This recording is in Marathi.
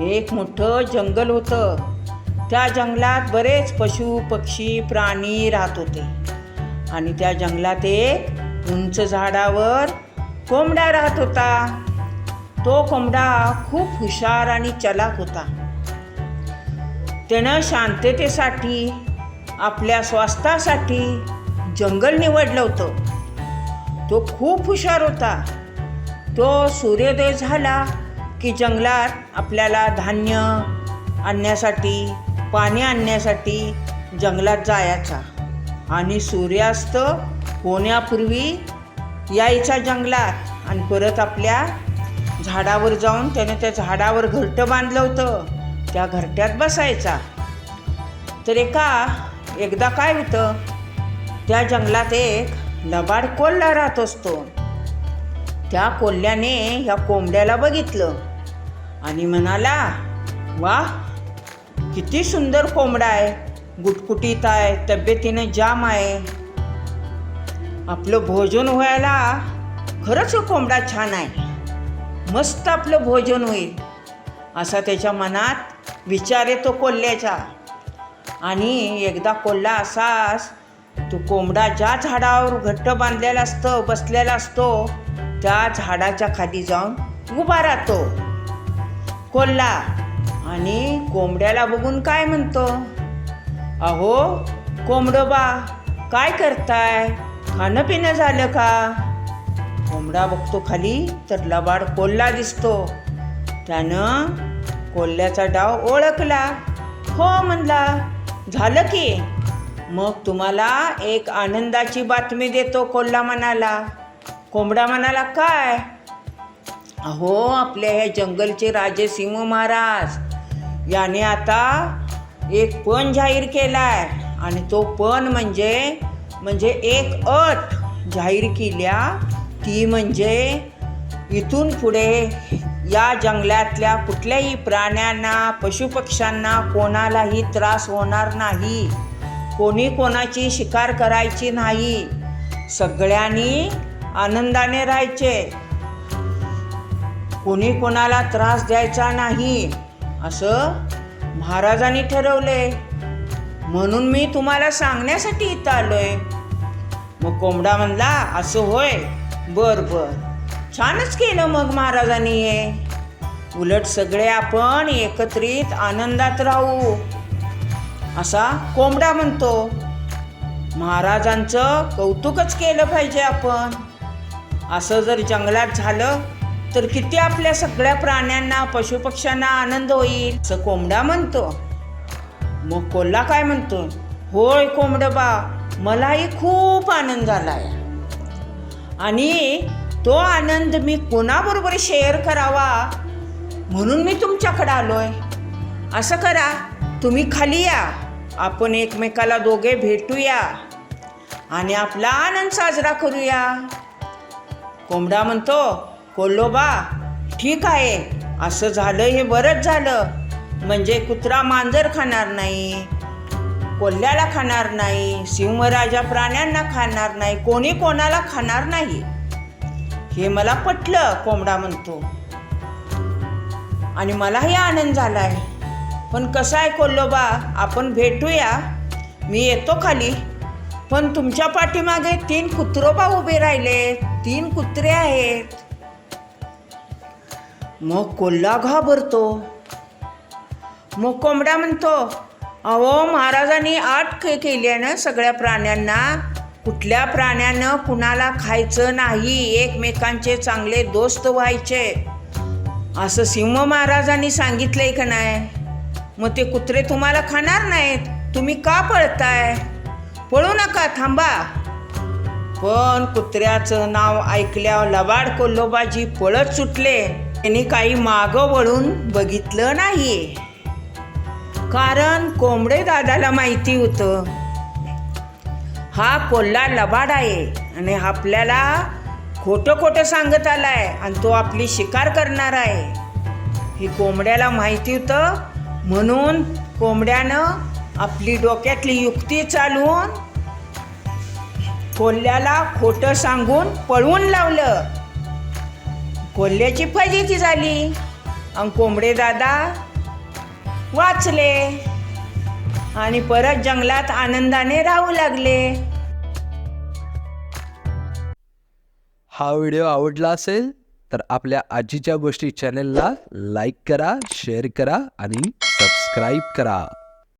एक मोठं जंगल होतं. त्या जंगलात बरेच पशु पक्षी प्राणी राहत होते. आणि त्या जंगलात एक उंच झाडावर कोंबडा राहत होता. तो कोंबडा खूप हुशार आणि चलाक होता. त्यानं शांततेसाठी आपल्या स्वास्थासाठी जंगल निवडलं होतं. तो खूप हुशार होता. तो सूर्योदय झाला. की जंगलात आपल्याला धान्य आणण्यासाठी पाणी आणण्यासाठी जंगलात जायचा. आणि सूर्यास्त होण्यापूर्वी यायचा जंगलात आणि परत आपल्या झाडावर जाऊन त्याने त्या झाडावर घरटं बांधलं होतं. त्या घरट्यात बसायचा. तर एका एकदा काय होतं? त्या जंगलात एक लबाड कोल्हा राहत असतो. त्या कोल्ह्याने ह्या कोंबड्याला बघितलं. आणि म्हणाला वा किती सुंदर कोंबडा आहे. गुटकुटीत आहे तब्येतीनं जाम आहे. आपलं भोजन व्हायला खरंच कोंबडा छान आहे. मस्त आपलं भोजन होईल. असा त्याच्या मनात विचार येतो कोल्ह्याचा. आणि एकदा कोल्हा असाच तो कोंबडा ज्या झाडावर घट्ट बांधलेला असतं बसलेला असतो त्या झाडाच्या खाली जाऊन उभा राहतो. कोल्हा आणि कोंबड्याला बघून काय म्हणतो? अहो कोंबडोबा काय करताय? खाणं पिणं झालं का? कोंबडा बघतो खाली तर लबाड कोल्हा दिसतो. त्यानं कोल्ह्याचा डाव ओळखला. हो म्हणला झालं की. मग तुम्हाला एक आनंदाची बातमी देतो कोल्हा म्हणाला. कोंबडा म्हणाला काय? अहो आपल्या ह्या जंगलचे राजे सिंह महाराज याने आता एक पण जाहीर केला आहे आणि तो पण म्हणजे म्हणजे एक अट जाहीर केल्या ती म्हणजे इथून पुढे या जंगलातल्या कुठल्याही प्राण्यांना पशुपक्ष्यांना कोणालाही त्रास होणार नाही. कोणी कोणाची शिकार करायची नाही. सगळ्यांनी आनंदाने राहायचे. कोणी कोणाला त्रास द्यायचा नाही असं महाराजांनी ठरवले. म्हणून मी तुम्हाला सांगण्यासाठी इथं आलोय. मग कोंबडा म्हणला असं होय. बर बर. छानच केलं मग महाराजांनी हे. उलट सगळे आपण एकत्रित आनंदात राहू असा कोंबडा म्हणतो. महाराजांचं कौतुकच केलं पाहिजे आपण. असं जर जंगलात झालं तर किती आपल्या सगळ्या प्राण्यांना पशुपक्ष्यांना आनंद होईल? असं कोंबडा म्हणतो. मग कोल्हा काय म्हणतो? होय कोंबडबा मलाही खूप आनंद झालाय आणि तो आनंद मी कोणाबरोबर शेअर करावा? म्हणून मी तुमच्याकडे आलोय. असं करा तुम्ही खाली या. आपण एकमेकाला दोघे भेटूया. आणि आपला आनंद साजरा करूया. कोंबडा म्हणतो कोल्होबा ठीक आहे. असं झालं हे बरंच झालं. म्हणजे कुत्रा मांजर खाणार नाही कोल्ह्याला खाणार नाही सिंहराजा प्राण्यांना खाणार नाही कोणी कोणाला खाणार नाही. हे मला पटलं कोंबडा म्हणतो. आणि मलाही आनंद झालाय. पण कसं आहे कोल्होबा आपण भेटूया. मी येतो खाली. पण तुमच्या पाठीमागे तीन कुत्रोबा उभे राहिले. तीन कुत्रे आहेत. मग कोल्हा घाबरतो. मग कोंबडा म्हणतो अहो महाराजांनी आठ के केली आहे ना सगळ्या प्राण्यांना कुठल्या प्राण्यानं कुणाला खायचं नाही एकमेकांचे चांगले दोस्त व्हायचे? असं सिंह महाराजांनी सांगितलंय का नाही? मग ते कुत्रे तुम्हाला खाणार नाहीत. तुम्ही का पळताय? पळू नका थांबा. पण कुत्र्याचं नाव ऐकल्यावर लबाड कोल्होबाजी पळत सुटले. त्याने काही मागं वळून बघितलं नाही कारण कोंबडे दादाला माहिती होतं. हा कोल्हा लबाड आहे आणि आपल्याला खोटं खोटं सांगत आलाय आणि तो आपली शिकार करणार आहे. ही कोंबड्याला माहिती होतं म्हणून कोंबड्यानं आपली डोक्यातली युक्ती चालवून कोल्ह्याला खोटं सांगून पळवून लावलं. कोल्ह्याची फजिती झाली. आणि कोंबडे दादा वाचले. आणि परत जंगलात आनंदाने राहू लागले. हा व्हिडिओ आवडला असेल तर आपल्या आजीच्या गोष्टी चॅनेलला लाईक करा शेअर करा आणि सबस्क्राईब करा.